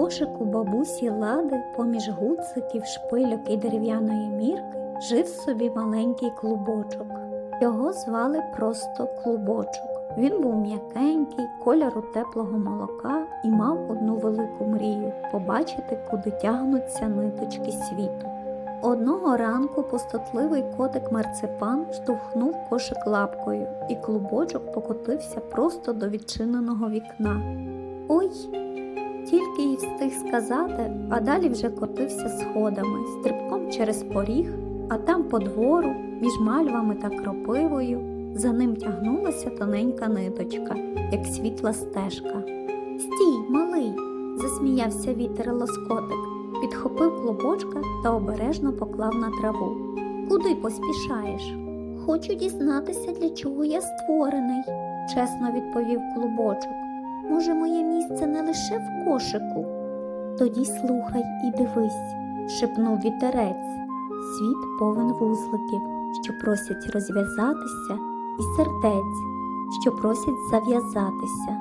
кошику бабусі лади поміж гудзиків, шпильок і дерев'яної мірки жив собі маленький клубочок. Його звали просто клубочок. Він був м'якенький, кольору теплого молока і мав одну велику мрію побачити, куди тягнуться ниточки світу. Одного ранку пустотливий котик марципан штовхнув кошик лапкою, і клубочок покотився просто до відчиненого вікна. Ой! Тільки й встиг сказати, а далі вже котився сходами, стрибком через поріг, а там по двору, між мальвами та кропивою, за ним тягнулася тоненька ниточка, як світла стежка. Стій, малий, засміявся вітер лоскотик, підхопив клубочка та обережно поклав на траву. Куди поспішаєш? Хочу дізнатися, для чого я створений, чесно відповів клубочок. Може, моє місце не лише в кошику? Тоді слухай і дивись, шепнув вітерець. Світ повен вузликів, що просять розв'язатися, і сердець, що просять зав'язатися.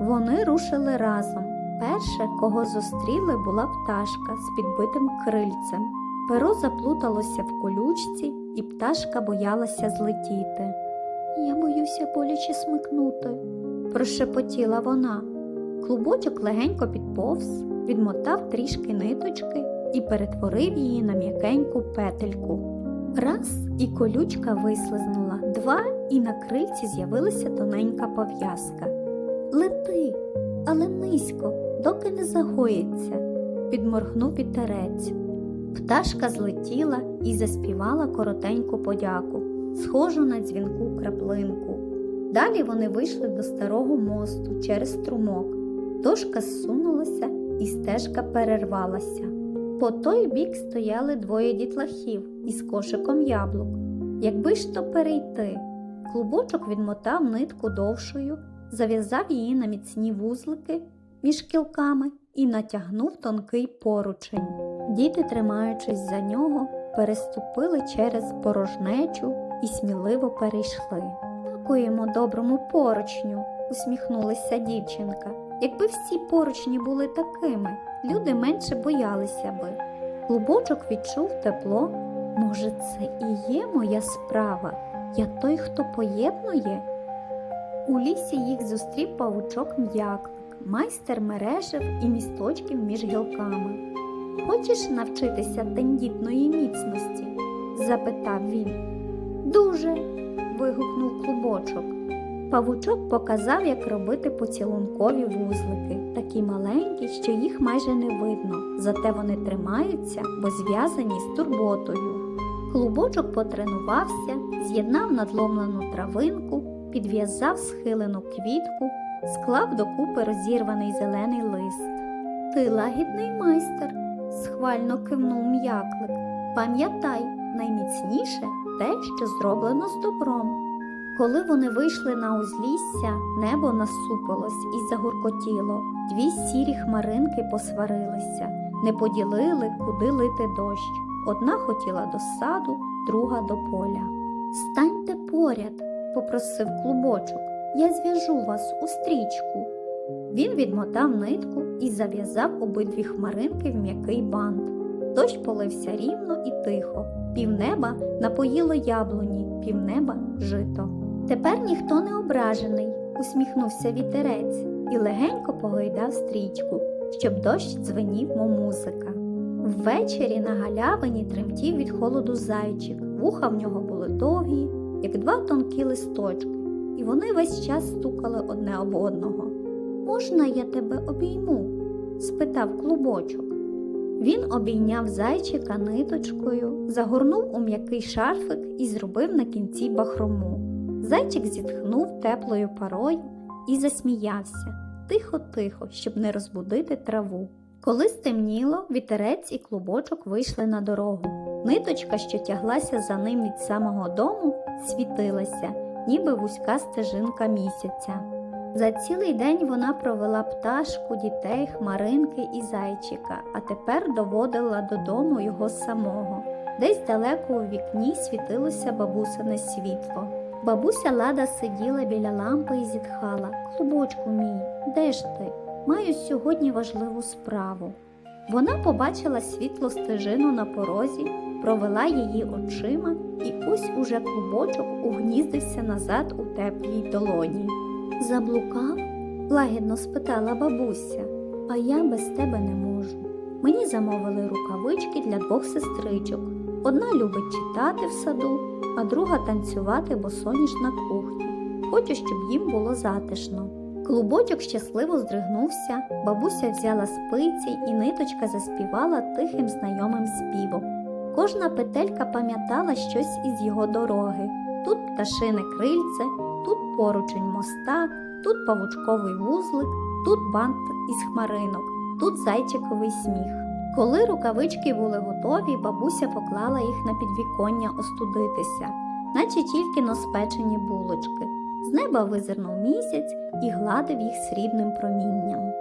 Вони рушили разом. Перше, кого зустріли, була пташка з підбитим крильцем. Перо заплуталося в колючці, і пташка боялася злетіти. Я боюся боляче смикнути, прошепотіла вона. Клубочок легенько підповз, відмотав трішки ниточки і перетворив її на м'якеньку петельку. Раз і колючка вислизнула, два і на крильці з'явилася тоненька пов'язка. Лети, але низько, доки не загоїться, підморгнув вітерець. Пташка злетіла і заспівала коротеньку подяку, схожу на дзвінку краплинку. Далі вони вийшли до старого мосту через струмок. Дошка зсунулася і стежка перервалася. По той бік стояли двоє дітлахів із кошиком яблук. Якби ж то перейти, клубочок відмотав нитку довшою, зав'язав її на міцні вузлики між кілками і натягнув тонкий поручень. Діти, тримаючись за нього, переступили через порожнечу і сміливо перейшли. Дякуємо доброму поручню, усміхнулася дівчинка. Якби всі поручні були такими, люди менше боялися би. Клубочок відчув тепло. Може, це і є моя справа? Я той, хто поєднує? У лісі їх зустрів павучок м'яклик, майстер мережів і місточків між гілками. Хочеш навчитися тендітної міцності? запитав він. Дуже. вигукнув клубочок. Павучок показав, як робити поцілункові вузлики, такі маленькі, що їх майже не видно, зате вони тримаються, бо зв'язані з турботою. Клубочок потренувався, з'єднав надломлену травинку, підв'язав схилену квітку, склав докупи розірваний зелений лист. Ти лагідний майстер, схвально кивнув м'яклик. Пам'ятай, найміцніше те, що зроблено з добром. Коли вони вийшли на узлісся, небо насупилось і загуркотіло. Дві сірі хмаринки посварилися, не поділили, куди лити дощ. Одна хотіла до саду, друга до поля. Станьте поряд, попросив клубочок. Я зв'яжу вас у стрічку. Він відмотав нитку і зав'язав обидві хмаринки в м'який бант. Дощ полився рівно і тихо. Півнеба напоїло яблуні, півнеба жито. Тепер ніхто не ображений, усміхнувся вітерець і легенько погойдав стрічку, щоб дощ дзвенів, мов музика. Ввечері на галявині тремтів від холоду зайчик, вуха в нього були довгі, як два тонкі листочки, і вони весь час стукали одне об одного. Можна я тебе обійму? спитав клубочок. Він обійняв зайчика ниточкою, загорнув у м'який шарфик і зробив на кінці бахрому. Зайчик зітхнув теплою парою і засміявся тихо-тихо, щоб не розбудити траву. Коли стемніло, вітерець і клубочок вийшли на дорогу. Ниточка, що тяглася за ним від самого дому, світилася, ніби вузька стежинка місяця. За цілий день вона провела пташку, дітей, хмаринки і зайчика, а тепер доводила додому його самого. Десь далеко у вікні світилося бабусине світло. Бабуся лада сиділа біля лампи і зітхала. Клубочку мій, де ж ти? маю сьогодні важливу справу. Вона побачила світло стежину на порозі, провела її очима, і ось уже клубочок угніздився назад у теплій долоні. Заблукав? лагідно спитала бабуся, а я без тебе не можу. Мені замовили рукавички для двох сестричок. Одна любить читати в саду, а друга танцювати босоніж на кухні. Хочу, щоб їм було затишно. Клубочок щасливо здригнувся, бабуся взяла спиці і ниточка заспівала тихим знайомим співом. Кожна петелька пам'ятала щось із його дороги. Тут пташине крильце, поручень моста, тут павучковий вузлик, тут бант із хмаринок, тут зайчиковий сміх. Коли рукавички були готові, бабуся поклала їх на підвіконня остудитися, наче тільки но спечені булочки. З неба визирнув місяць і гладив їх срібним промінням.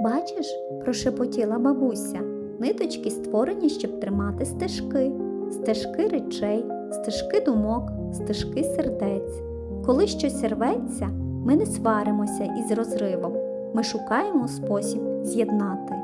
Бачиш, прошепотіла бабуся, ниточки створені, щоб тримати стежки, стежки речей, стежки думок, стежки сердець. Коли щось рветься, ми не сваримося із розривом, ми шукаємо спосіб з'єднати.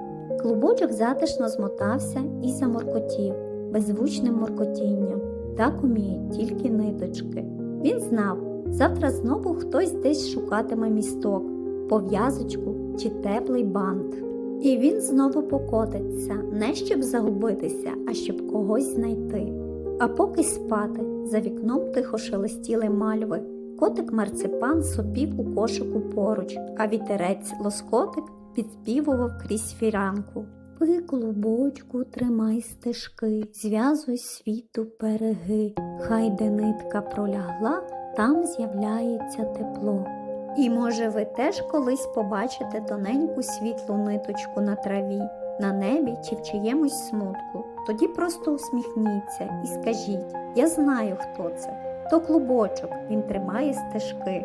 Клубочок затишно змотався і заморкотів беззвучним моркотінням. Так уміють тільки ниточки. Він знав, завтра знову хтось десь шукатиме місток, пов'язочку чи теплий бант. І він знову покотиться, не щоб загубитися, а щоб когось знайти. А поки спати, за вікном тихо шелестіли мальви. Котик марципан сопів у кошику поруч, а вітерець лоскотик підспівував крізь фіранку. Пи, клубочку, тримай стежки, зв'язуй світу береги, хай де нитка пролягла, там з'являється тепло. І, може, ви теж колись побачите тоненьку світлу ниточку на траві, на небі чи в чиємусь смутку. Тоді просто усміхніться і скажіть: Я знаю, хто це. То клубочок, він тримає стежки.